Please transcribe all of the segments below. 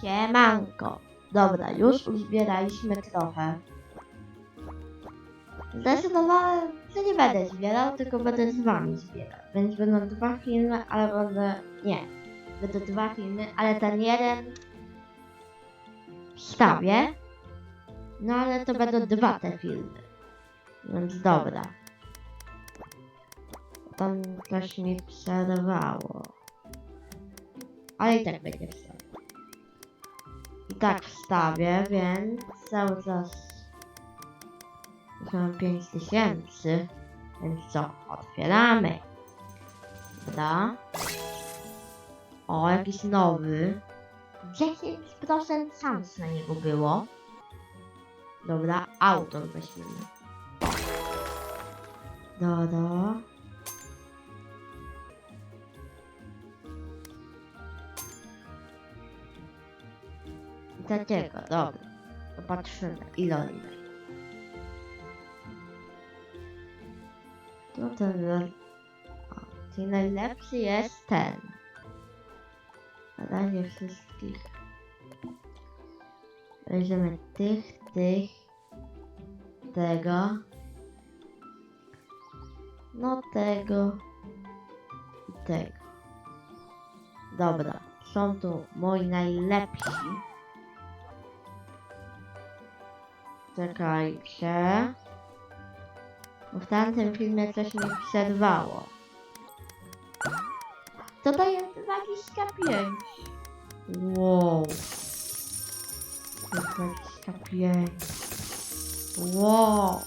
Siemanko. Dobra, już uzbieraliśmy trochę. Zdecydowałem, że nie będę zbierał, tylko będę z wami zbierał. Więc będą dwa filmy, ale będę... Nie. Będą dwa filmy, ale ten jeden... Wstawię. No ale to będą dwa te filmy. Więc dobra. Tam coś mi przerwało. Ale i tak będzie wstawię. I tak wstawię, więc cały czas mam 5000. Więc co? Otwieramy. Dobra. O, jakiś nowy. 10% szans na niego było. Dobra, autor weźmiemy. Dobra. Takiego, dobra. Popatrzymy, ile on daje. No ten... O, czyli najlepszy jest ten. Na razie wszystkich. Weźmiemy tych, tych, tego. No tego i tego. Dobra, są tu moi najlepsi. Czekajcie. Bo w tamtym filmie coś mi przerwało. To daje 25. Wow. 25. Wow.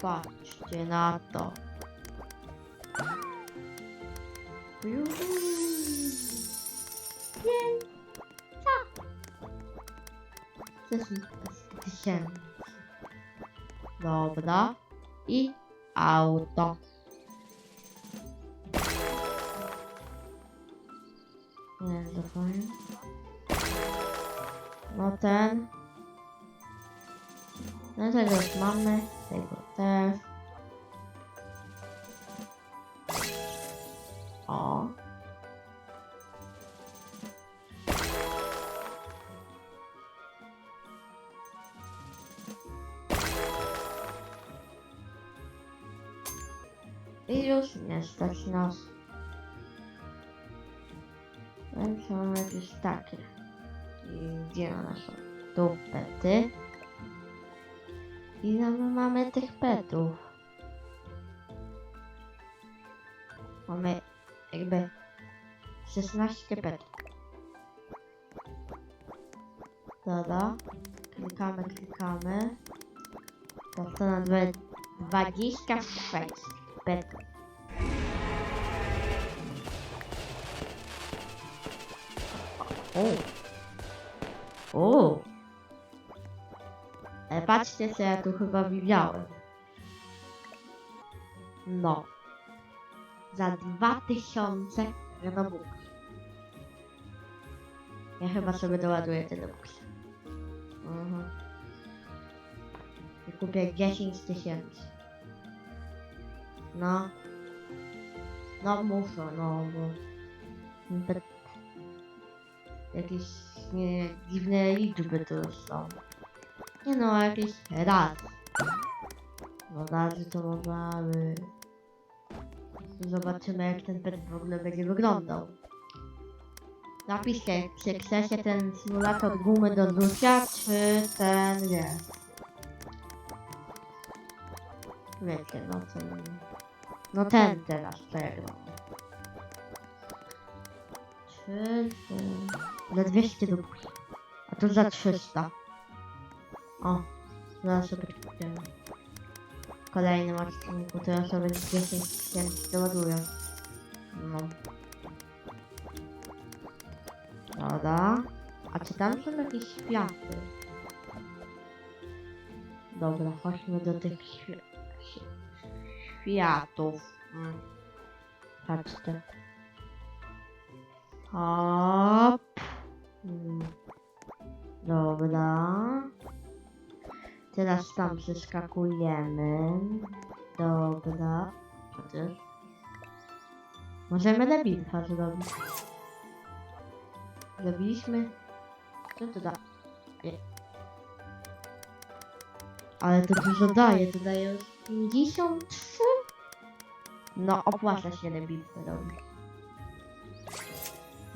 Patrzcie na to. Juhu. Piękna. Tysięcy. Dobra. I auto. Nie. No ten. No tego już mamy. Tego też. Stać nas. Więc mamy jakieś takie. I gdzie one są? Tu pety. Ile my mamy tych petów? Mamy jakby 16 petów. Dobra. Klikamy, klikamy. To to na dwa- 26 petów. O. O. E, patrzcie co ja tu chyba widziałem. No. Za 2000 robux. Ja chyba sobie doładuję te robuxy. Mhm. I kupię 10 tysięcy. No. No muszę, no bo... Jakieś nie, dziwne liczby już są. Nie no, jakieś raz. No razy to mogłaby. Zobaczymy jak ten pet w ogóle będzie wyglądał. Napiszcie, czy chcecie ten symulator gumy do rzucia, czy ten nie. Wiecie, no ten... No ten teraz, tego. Czy to... Za 200 rubli. A to za 300. O, zaraz sobie kupimy. W kolejnym odcinku to ja sobie 10 tysięcy doładuję. No. Dobra. A czy tam są jakieś światy? Dobra, chodźmy do tych świ świ światów. Mm. Patrzcie. Hop. Dobra. Teraz tam przeskakujemy. Dobra. Co ty? Możemy debita zrobić. Zrobiliśmy. Co to da? Nie. Ale to dużo daje, to daje już 53? No, opłaca się rebuildkę robić.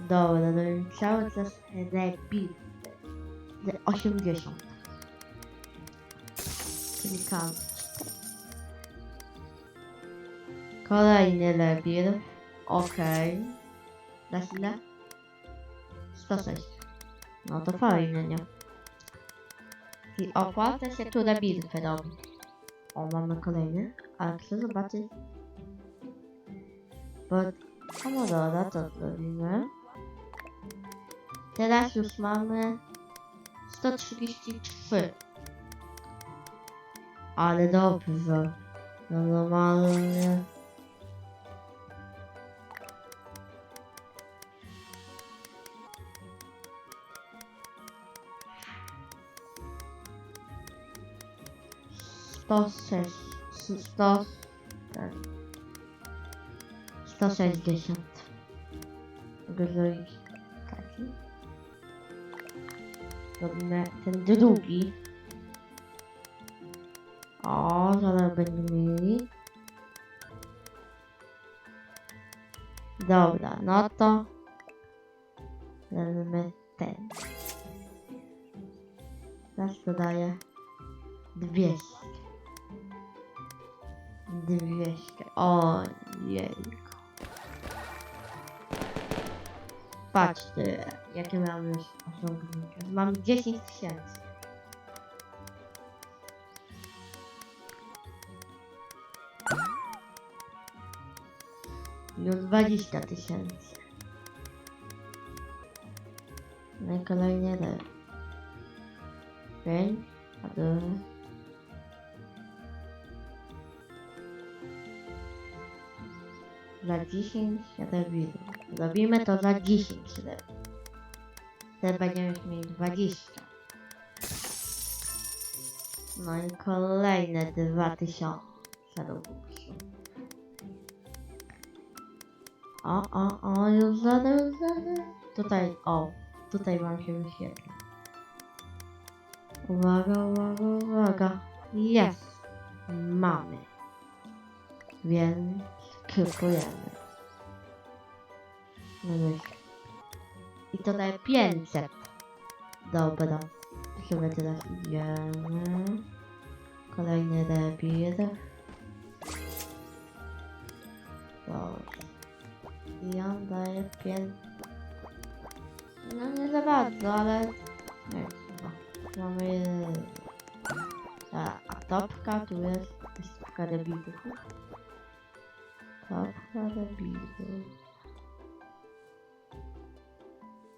Dobra, robimy cały czas rebuild. 80. Klikam. Kolejny rebuild. Okej. Okay. Na ile? 106. No to fajnie, nie? I opłaca się tu rebuildkę robić. O, mamy kolejny. Ale chcę zobaczyć. Bo... O, no dobra, to zrobimy. Teraz już mamy 133. Ale dobrze. No normalnie. Sto sześć. Sto... tak. Sto sześćdziesiąt. Mogę Robimy ten drugi. O, zaraz będziemy mieli. Dobra, no to robimy ten. Teraz dodaję 200. 200. O, jejku. Patrzcie, jakie mam już osiągnięcia. Mam 10 tysięcy. Już 20 tysięcy. No i kolejny rok. 5, a drugi. Za 10 rewirów. Robimy to za 10 rewirów. Teraz będziemy mieć 20. No i kolejne 2000 robuxów. O, o, o, już zaraz, już zaraz. Tutaj, o, tutaj wam się wyświetla. Uwaga, uwaga, uwaga. Jest. Mamy. Więc kupujemy. No myślę. I to daje 500. Dobra. Sobie teraz idziemy. Kolejny rebir. Dobrze. I on daje 5. No nie za bardzo, ale... Nie chyba. Mamy... A, topka tu jest. Topka rebirów. Topka rebirów.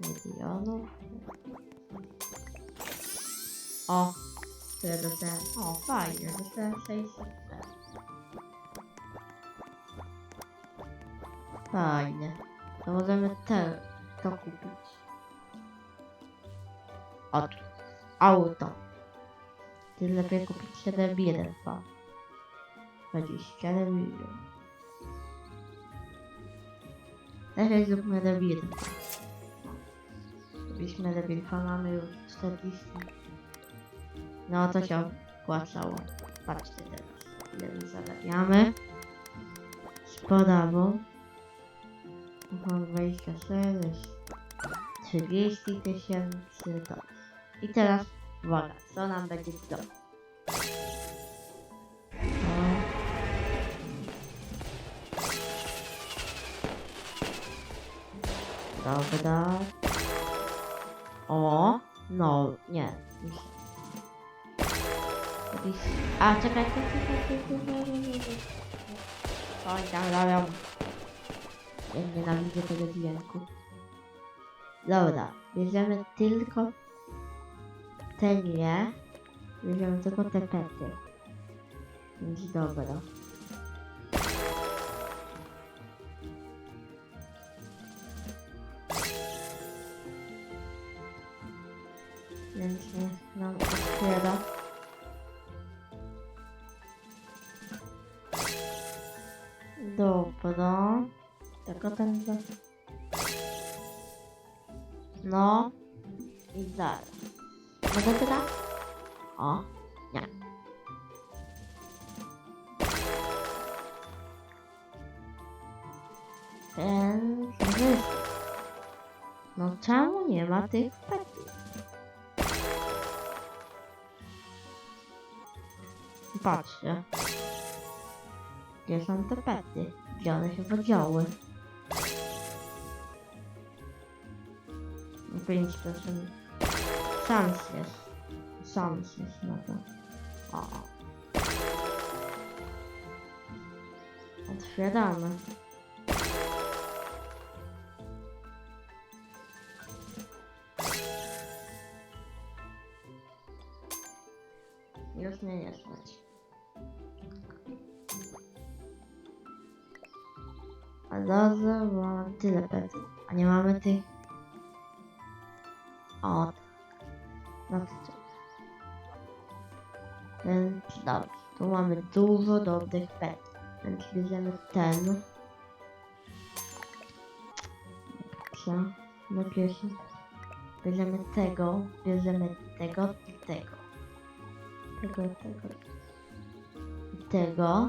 Milionów. O! Tyle dostałem. O, fajnie, dostałem 600. Fajnie. To możemy te, to kupić. O, auto. Ty lepiej kupić 7 2. 20 milionów. Lepiej zróbmy rebiry. Zrobiliśmy rebirfa, mamy już 40. No to się opłacało. Patrzcie teraz, ile my zarabiamy. Spodawo. Mam 26, 30 tysięcy to. I teraz uwaga, co nam będzie w domu? O. Dobra. O, no, nie. A, czekaj, czekaj, czekaj, czekaj, czekaj. Oj, tam robią. Ja nienawidzę tego dźwięku. Dobra, bierzemy tylko te nie. Bierzemy tylko te pety. Więc dobra. Niech nam otwiera. Dobra. Tylko ten za... No. I zaraz. Mogę teraz? O, nie. Wyszło. No czemu nie ma tych Patrzcie. Gdzie są te pety? Gdzie one się podziały? Pięć to są... Szans jest. Szans jest na to. O. Otwieramy. A dobrze, bo tyle petów. A nie mamy tych... O, no to co? Więc dobrze, tu mamy dużo dobrych petów. Więc bierzemy ten. Co? No pierwszy. Bierzemy tego, bierzemy tego i tego. Tego, tego. I tego.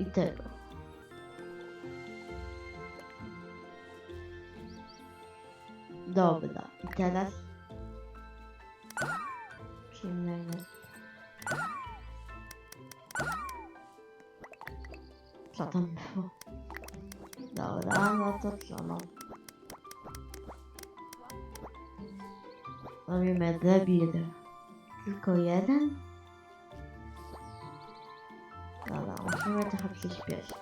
I tego. Dobra, i teraz przyjmiemy. Co tam było? Dobra, no to co no. Robimy debil. Tylko jeden? Musimy trochę przyspieszyć.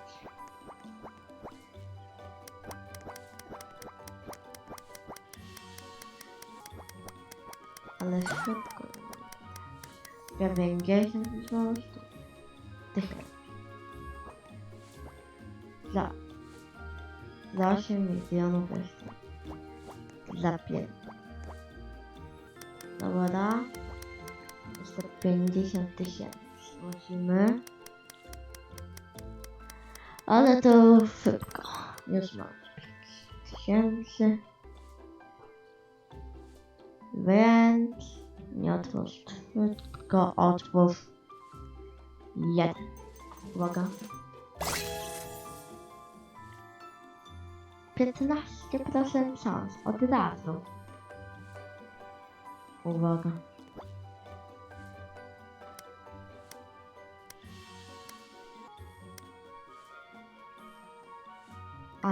Ale szybko. Jest po prostu. Tych. Za. Za 8 milionów jeszcze. Za 5. Dobra. Jeszcze 50 tysięcy. Musimy. Ale to szybko. Już mam 5 tysięcy. Więc nie otwórz, tylko otwórz jeden. Uwaga. 15% szans od razu. Uwaga.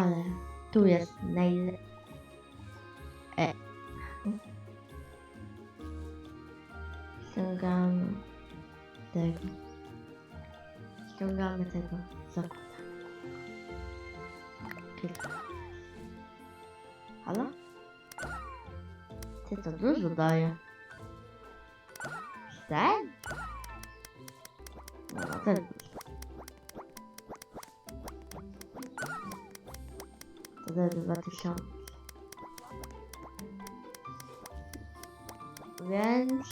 Ale tu jest najlepiej. E. Ściągamy tego. Ściągamy tego. Kilka. Halo? Ty to dużo daje. Cztery? No, no dwa tysiące. Więc...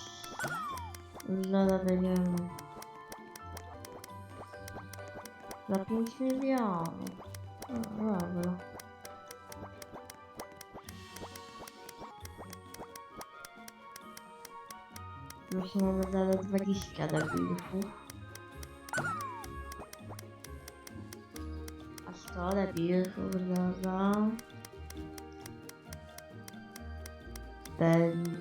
Zaraz będziemy... Za 5 milionów. No, dobra. Już mamy zaraz 20 debilów. A 100 debilów zaraz. Ten...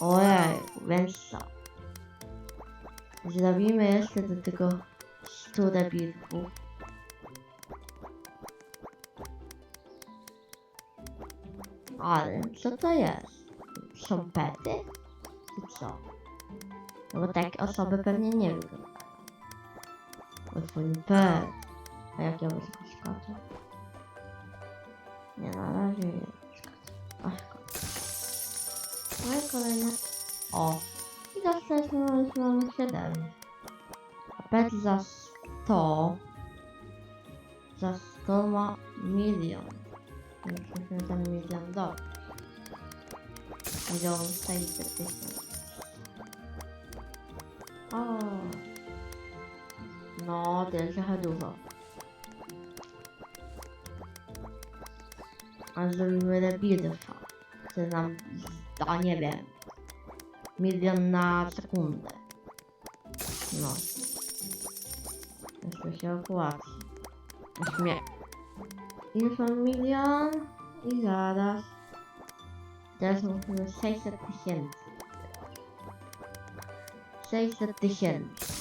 Ojej, co? Zrobimy jeszcze do tego 100 debilów. Ale co to jest? Są pety? Czy co? No bo takie osoby pewnie nie wyglądają. Twój pet. A jak ja wysoko skaczę? Nie, na razie nie skaczę. A szkoda. No i kolejne. O! I dostaliśmy już mamy 7. A pet za 100. Za 100 ma milion. Więc musimy ten milion dobyć. Milion 600 tysięcy. O! No, jest trochę dużo. A zrobimy rebirfa, który nam da, nie wiem, milion na sekundę. No. Jeszcze się opłaci. Śmie. Już mam milion i zaraz. Teraz musimy 600 tysięcy. 600 tysięcy.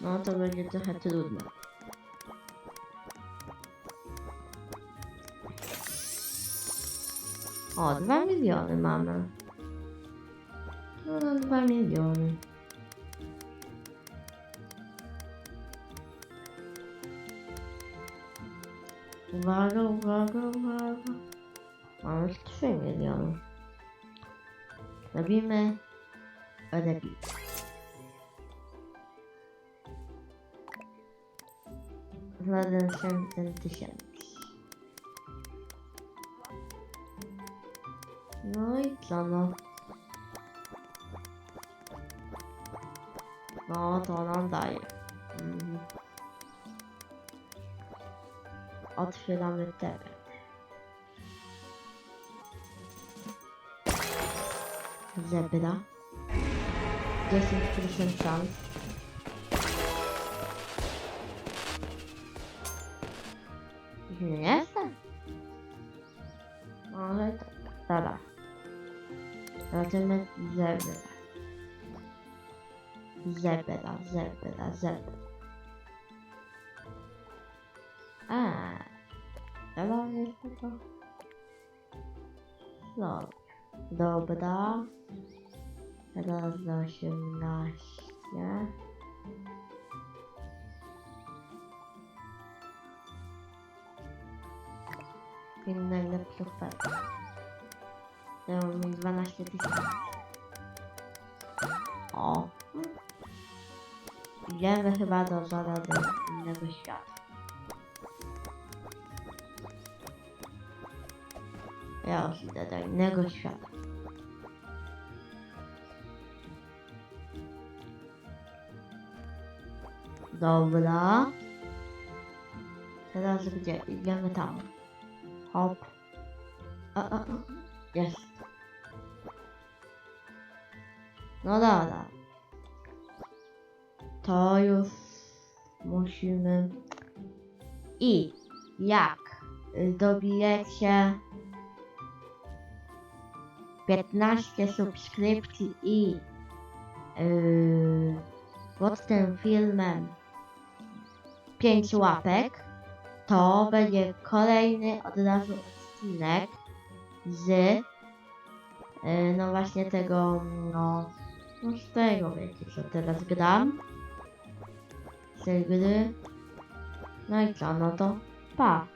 No to będzie trochę trudne. O, 2 miliony mamy. No, 2 miliony. Uwaga, uwaga, uwaga. Mamy już 3 miliony. Robimy repeat. Się ten. No i co no? No to nam daje. Mhm. Otwieramy teren. Zebra. 10% szans. Nie jestem. Ale tak, dobra. Zobaczymy zebra. Zebra, zebra, zebra. A, dobra, jest to. No, dobra. Teraz za 18. Film najlepszy fest. To mam mieć 12 tysięcy. O. Idziemy chyba do zaraz do innego świata. Ja już idę do innego świata. Dobra. Teraz gdzie? Idziemy tam. Hop. Jest. No dobra. To już musimy. I jak dobijecie 15 subskrypcji i yy, pod tym filmem 5 łapek, to będzie kolejny od razu odcinek z yy, no właśnie tego no, no z tego wiecie co teraz gram. Z tej gry. No i co no to pa